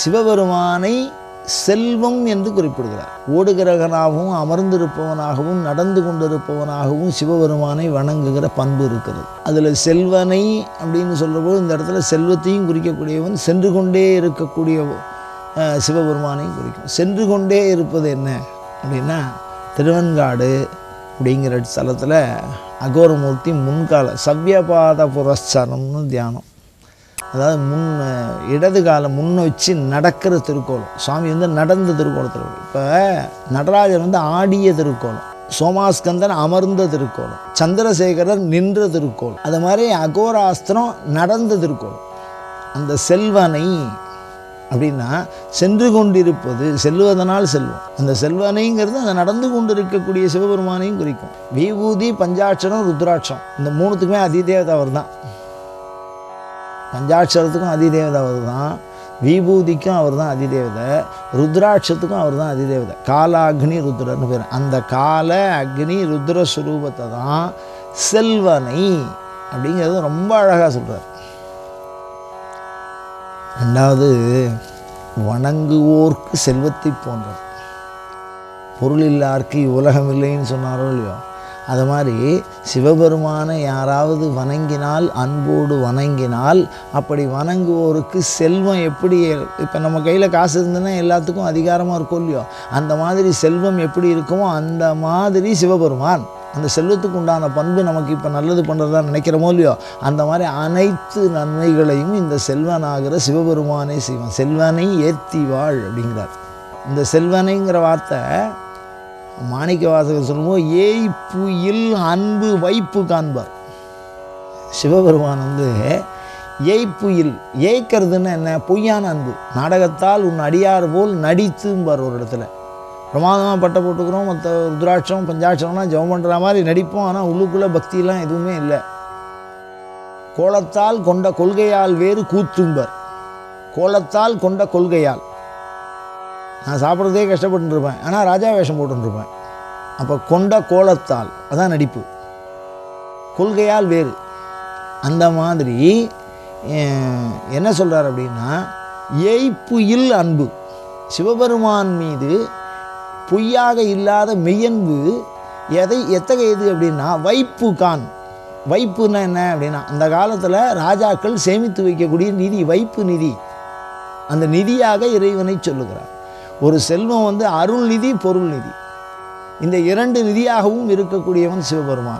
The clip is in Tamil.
சிவபெருமானை செல்வம் என்று குறிப்பிடுகிறார். ஓடுகிறவனாகவும் அமர்ந்திருப்பவனாகவும் நடந்து கொண்டிருப்பவனாகவும் சிவபெருமானை வணங்குகிற பண்பு இருக்கிறது. அதில் செல்வனை அப்படின்னு சொல்கிறபோது இந்த இடத்துல செல்வத்தையும் குறிக்கக்கூடியவன் சென்று கொண்டே இருக்கக்கூடிய சிவபெருமானையும் குறிக்கும். சென்று கொண்டே இருப்பது என்ன அப்படின்னா திருவன்காடு அப்படிங்கிற ஸ்தலத்தில் அகோரமூர்த்தி முன்கால சவ்யபாத புரஸ்தரம்னு தியானம். அதாவது முன் இடது காலம் முன்ன வச்சு நடக்கிற திருக்கோலம். சுவாமி வந்து நடந்த திருக்கோலத்தில் இப்போ நடராஜர் வந்து ஆடிய திருக்கோலம். சோமாஸ்கந்தன் அமர்ந்த திருக்கோலம். சந்திரசேகரர் நின்ற திருக்கோலம். அது மாதிரி அகோராஸ்திரம் நடந்த திருக்கோலம். அந்த செல்வனை அப்படின்னா சென்று கொண்டிருப்பது செல்வதனால் செல்வம். அந்த செல்வனைங்கிறது அந்த நடந்து கொண்டு இருக்கக்கூடிய சிவபெருமானையும் குறிக்கும். விபூதி பஞ்சாட்சரம் ருத்ராட்சம். இந்த மூணுத்துக்குமே அதிதேவதை அவர் தான் பஞ்சாட்சரத்துக்கும் அதிதேவதை அவர் தான் விபூதிக்கும் அவர் தான் அதிதேவதை. ருத்ராட்சத்துக்கும் அவர் தான் அதிதேவதை. காலாக்னி ருத்ரன்னு பேர். அந்த கால அக்னி ருத்ரஸ்வரூபத்தை தான் செல்வனை அப்படிங்கிறது ரொம்ப அழகாக சொல்கிறார் ரெண்டாவது வணங்குவோர்க்கு செல்வத்தை போன்றது பொருள் இல்லாருக்கு உலகம் இல்லைன்னு சொன்னாரோ இல்லையோ? அது மாதிரி சிவபெருமானை யாராவது வணங்கினால் அன்போடு வணங்கினால் அப்படி வணங்குவோருக்கு செல்வம் எப்படி? இப்போ நம்ம கையில் காசு இருந்ததுன்னா எல்லாத்துக்கும் அதிகாரமாக இருக்கும் இல்லையோ? அந்த மாதிரி செல்வம் எப்படி இருக்குமோ அந்த மாதிரி சிவபெருமான் அந்த செல்வத்துக்கு உண்டான பண்பு நமக்கு இப்போ நல்லது பண்ணுறதா நினைக்கிறோமோ இல்லையோ? அந்த மாதிரி அனைத்து நன்மைகளையும் இந்த செல்வனாகிற சிவபெருமானே செய்வான். செல்வனை ஏத்தி வாழ் அப்படிங்கிறார். இந்த செல்வனைங்கிற வார்த்தை மாணிக்க வாசகர் சொல்லும்போது ஏய் புயில் அன்பு வைப்பு காண்பார். சிவபெருமான் வந்து ஏய்ப்புயில் ஏய்க்கிறதுன்னு என்ன? பொய்யான அன்பு. நாடகத்தால் உன் அடியார் போல் நடித்தும்பார் ஒரு இடத்துல. பிரமாதமாக பட்டை போட்டுக்கிறோம் மற்ற ருத்ராட்சம் பஞ்சாட்சம்லாம் ஜெபம் பண்ணுற மாதிரி நடிப்போம். ஆனால் உள்ளுக்குள்ளே பக்தியெல்லாம் எதுவுமே இல்லை. கோலத்தால் கொண்ட கொள்கையால் வேறு கூத்தும்பர். கோலத்தால் கொண்ட கொள்கையால். நான் சாப்பிட்றதே கஷ்டப்பட்டு இருப்பேன் ஆனால் ராஜா வேஷம் போட்டுருப்பேன். அப்போ கொண்ட கோலத்தால் அதான் நடிப்பு. கொள்கையால் வேறு. அந்த மாதிரி என்ன சொல்கிறார் அப்படின்னா ஏய்ப்புயில் அன்பு. சிவபெருமான் மீது பொய்யாக இல்லாத மெய்யன்பு எதை எத்தகையது அப்படின்னா வைப்பு கான். வைப்புன்னா என்ன அப்படின்னா அந்த காலத்தில் ராஜாக்கள் சேமித்து வைக்கக்கூடிய நிதி வைப்பு நிதி. அந்த நிதியாக இறைவனை சொல்லுகிறார். ஒரு செல்வம் வந்து அருள் நிதி பொருள் நிதி இந்த இரண்டு நிதியாகவும் இருக்கக்கூடியவன் சிவபெருமான்.